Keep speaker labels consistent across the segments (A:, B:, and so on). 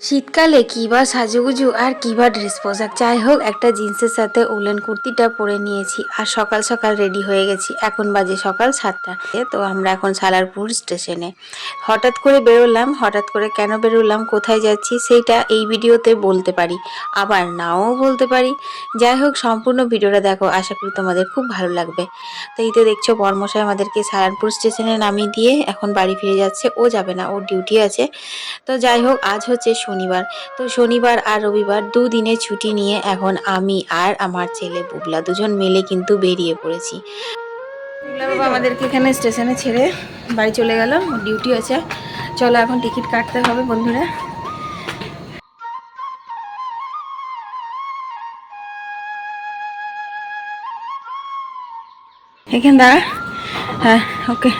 A: শীতকালে কী বা সাজুগুজু আর কী বা ড্রেস পোশাক। যাই হোক, একটা জিন্সের সাথে উলেন কুর্তিটা পরে নিয়েছি আর সকাল সকাল রেডি হয়ে গেছি। এখন বাজে সকাল সাতটা। তো আমরা এখন সালারপুর স্টেশনে হঠাৎ করে বেরোলাম, হঠাৎ করে কেন বেরোলাম, কোথায় যাচ্ছি সেইটা এই ভিডিওতে বলতে পারি। আবার নাও বলতে পারি। যাই হোক, সম্পূর্ণ ভিডিওটা দেখো, আশা করি তোমাদের খুব ভালো লাগবে। তো এই তো দেখছ, বর্মশাই আমাদেরকে সালারপুর স্টেশনে নামিয়ে দিয়ে এখন বাড়ি ফিরে যাচ্ছে। ও যাবে না, ওর ডিউটি আছে। তো যাই হোক, আজ হচ্ছে শনিবার। তো শনিবার আর রবিবার দুদিনে ছুটি নিয়ে এখন আমি আর আমার ছেলে বুবলা দুজন মিলে কিন্তু বেরিয়ে পড়েছি। বুবলা বাবা আমাদেরকে এখানে স্টেশনে ছেড়ে বাড়ি চলে গেল, ডিউটি আছে। চলো এখন টিকিট কাটতে হবে বন্ধুরা। এখানে দাঁড়া। হ্যাঁ ওকে।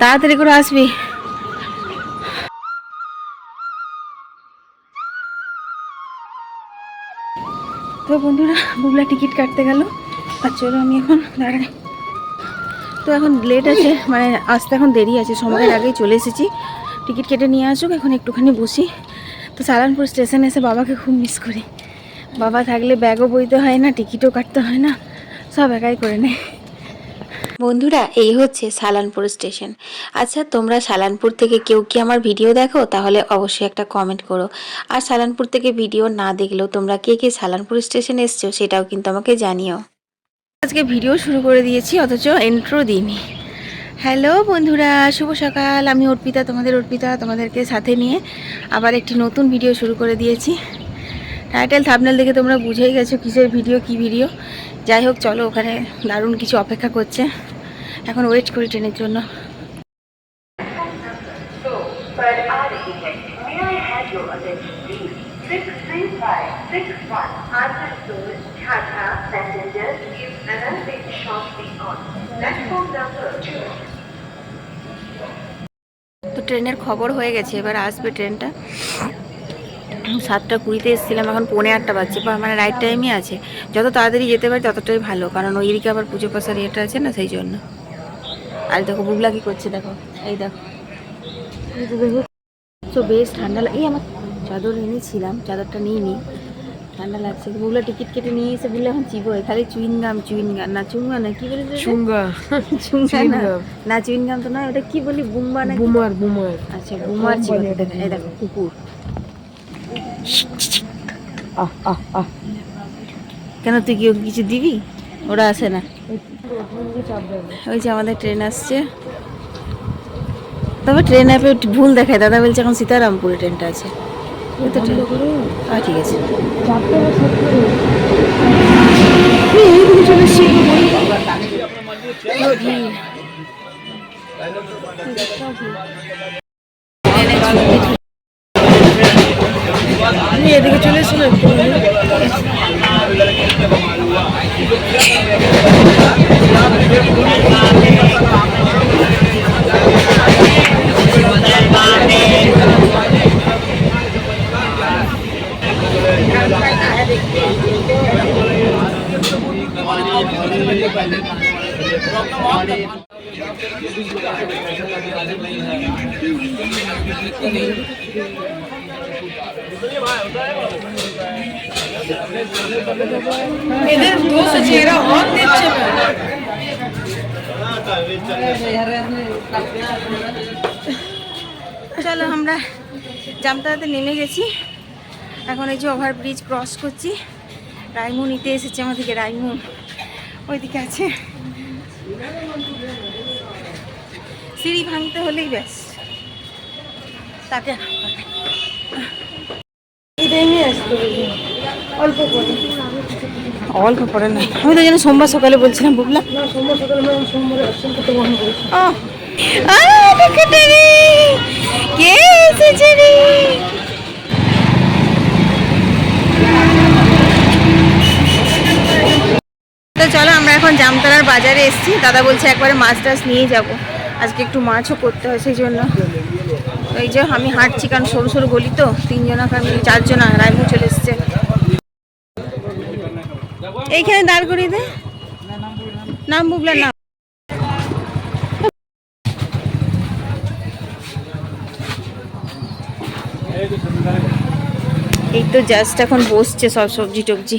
A: তাড়াতাড়ি করে আসবি। তো বন্ধুরা, বুবলা টিকিট কাটতে গেল। আর চলো আমি এখন দাঁড়াই। তো এখন লেট আছে মানে আসতে এখন দেরি আছে, সময়ের আগেই চলে এসেছি। টিকিট কেটে নিয়ে আসুক, এখন একটুখানি বসি। তো সালানপুর স্টেশনে এসে বাবাকে খুব মিস করি। বাবা থাকলে ব্যাগও বইতে হয় না, টিকিটও কাটতে হয় না, সব একাই করে নেয়। বন্ধুরা, এই হচ্ছে সালানপুর স্টেশন। আচ্ছা তোমরা সালানপুর থেকে কেউ কি আমার ভিডিও দেখো? তাহলে অবশ্যই একটা কমেন্ট করো। আর সালানপুর থেকে ভিডিও না দেখলেও তোমরা কে কে সালানপুর স্টেশনে এসছো সেটাও কিন্তু আমাকে জানিও। আজকে ভিডিও শুরু করে দিয়েছি, অথচ এন্ট্রো দিইনি। হ্যালো বন্ধুরা, শুভ সকাল। আমি অর্পিতা, তোমাদের অর্পিতা, তোমাদেরকে সাথে নিয়ে আবার একটি নতুন ভিডিও শুরু করে দিয়েছি। টাইটেল থাবনেল দেখে তোমরা বুঝেই গেছো কিসের ভিডিও কি ভিডিও যাই হোক চলো ওখানে দারুণ কিছু অপেক্ষা করছে। এখন ওয়েট করি ট্রেনের জন্য। তো ট্রেনের খবর হয়ে গেছে এবার আসবে ট্রেনটা। সাতটা কুড়িতে এসেছিলাম এখন পৌনে আটটা বাজছে বা মানে রাইট টাইমই আছে। যত তাড়াতাড়ি যেতে পারি ততটাই ভালো কারণ ওই দিকে আবার পুজো পাশার ইয়েটা আছে না সেই জন্য। আর দেখো বুবলা কি করছে দেখো এই দেখো। তো বেশ ঠান্ডা লাগে এই আমার চাদর এনেছিলাম চাদরটা নিয়ে নিই ঠান্ডা লাগছে। বুবলা টিকিট কেটে নিয়ে এসে বুবলা এখন চিবোয় খালি চুইন গাম চুইন গাম না চুঙ্গা না কি বলে
B: চুঙ্গা
A: চুঙ্গা না না চুইন গাম তো নয় ওটা কি বলি বুম্বা না
B: বুমার বুমার।
A: আচ্ছা বুমার। এই দেখো কুকুর। কেন তুই কি ওকে কিছু দিবি? ওরা আসে না। ওই যে আমাদের ট্রেন আসছে। তবে ট্রেন অ্যাপে ভুল দেখায়। দাদা বলছে এখন সীতারামপুরে ট্রেনটা আছে। ঠিক আছে।
B: এদিকে চলে এসো এদের দোষ আছে, এরা হর্ন দিচ্ছে।
A: চলো আমরা জামতারাতে নেমে গেছি। এখন এই যে ওভারব্রিজ ক্রস করছি। রাইমু নিতে এসেছে আমাদেরকে, রাইমু। ওইদিকে আছে। সিঁড়ি ভাঙতে হলেই ব্যাস।
B: হবে। অল্প করে
A: অল্প পড়ে না। আমি তো যেন সোমবার সকালে বলছিলাম বুবলা।
B: সোমবার সকালে
A: রে কে এসেছে রে? চলো, আমরা এখন জামতলার বাজারে এসেছি। দাদা বলছে একবারে মাছ টাছ নিয়ে যাব। আজকে একটু মাছও করতে হয় সেই জন্য এই যে, আমি হাঁটছি, কারণ সরু সরু গলি তো, তিনজনা ফ্যামিলি চারজনা রাইমু চলে এসছে। এইখানে দাঁড় করিয়ে দে। নাম বুবলার নাম।
C: এই তো জাস্ট এখন বসছে সব সবজি টবজি।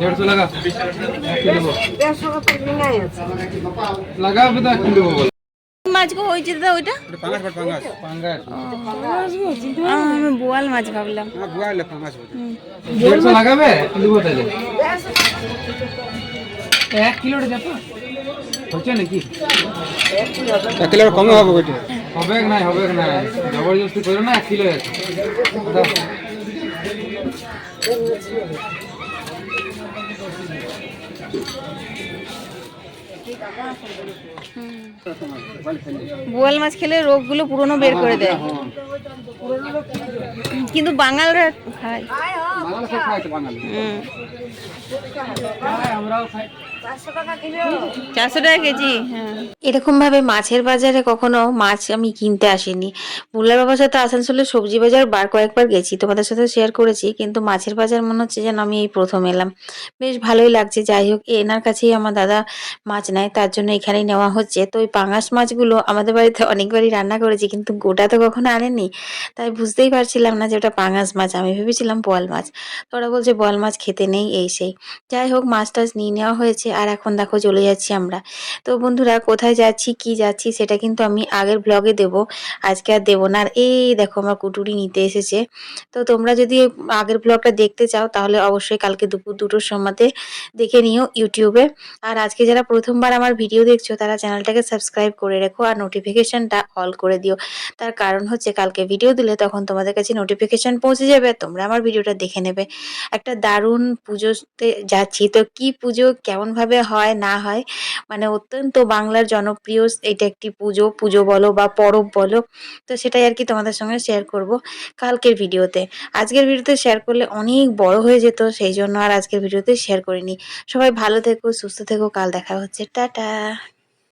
D: দেড়শো লাগা। কিলো বল।
C: মাছ গো? ওই যে দাদা ওইটা?
D: পাঙ্গাস পাঙ্গাস পাঙ্গাস
C: আমি বোয়াল মাছ ভাবলাম।
D: আমার পাঙ্গাস দেড়শো লাগাবে? কিলো তাহলে। এক কিলোটা যাব? হচ্ছে নাকি? এক কিলো কমে হবে ওইটা হবে নাই হবে নাই? জবরদস্তি করো না এক কিলো
C: বোয়াল মাছ খেলে রোগগুলো পুরনো বের করে দেয়। কিন্তু বাঙালরা খায়।
D: বাঙালি খায় বাঙালি। খায়, আমরাও খাই।
C: চারশো টাকা কেজি? হ্যাঁ। এরকম ভাবে মাছের বাজারে কখনো মাছ আমি কিনতে আসিনি। বুল্লার বাবার সাথে আসানসোলে সবজি বাজার বার কয়েকবার গেছি, তোমাদের সাথে শেয়ার করেছি, কিন্তু মাছের বাজার মনে হচ্ছে যেন আমি এই প্রথম এলাম। বেশ ভালোই লাগছে, যাই হোক এনার কাছেই আমার দাদা মাছ নেয়, তার জন্য এখানেই নেওয়া হচ্ছে। তো ওই পাঙাশ মাছগুলো আমাদের বাড়িতে অনেকবারই রান্না করেছি, কিন্তু গোটা তো কখনো আনেনি তাই বুঝতেই পারছিলাম না যে ওটা পাঙাশ মাছ, আমি ভেবেছিলাম বোয়াল মাছ। তো ওরা বলছে বোয়াল মাছ খেতে নেই, এই সেই। যাই হোক, মাছ টাছ নিয়ে নেওয়া হয়েছে আর এখন দেখো চলে যাচ্ছি আমরা। তো বন্ধুরা, কোথায় যাচ্ছি, কি যাচ্ছি, সেটা কিন্তু আমি আগের ব্লগে দেব। আজকে আর দেবো না। আর এই দেখো আমার কুটুরি নিতে এসেছে। তো তোমরা যদি আগের ব্লগটা দেখতে চাও, তাহলে অবশ্যই কালকে দুপুর দুটোর সময়তে দেখে নিও ইউটিউবে। আর আজকে যারা প্রথমবার আমার ভিডিও দেখছ, তারা চ্যানেলটাকে সাবস্ক্রাইব করে রেখো আর নোটিফিকেশানটা অল করে দিও। তার কারণ হচ্ছে, কালকে ভিডিও দিলে তখন তোমাদের কাছে নোটিফিকেশান পৌঁছে যাবে তোমরা আমার ভিডিওটা দেখে নেবে। একটা দারুণ পুজোতে যাচ্ছি। তো কি পুজো, কেমনভাবে হয়, না হয় মানে অত্যন্ত বাংলার জনপ্রিয় এটা একটি পুজো পুজো বলো বা পরব বলো, তো সেটাই আর কি তোমাদের সঙ্গে শেয়ার করব কালকের ভিডিওতে। আজকের ভিডিওতে শেয়ার করলে অনেক বড় হয়ে যেত, সেই জন্য আর আজকের ভিডিওতে শেয়ার করিনি। সবাই ভালো থেকো, সুস্থ থেকো, কাল দেখা হচ্ছে। টাটা!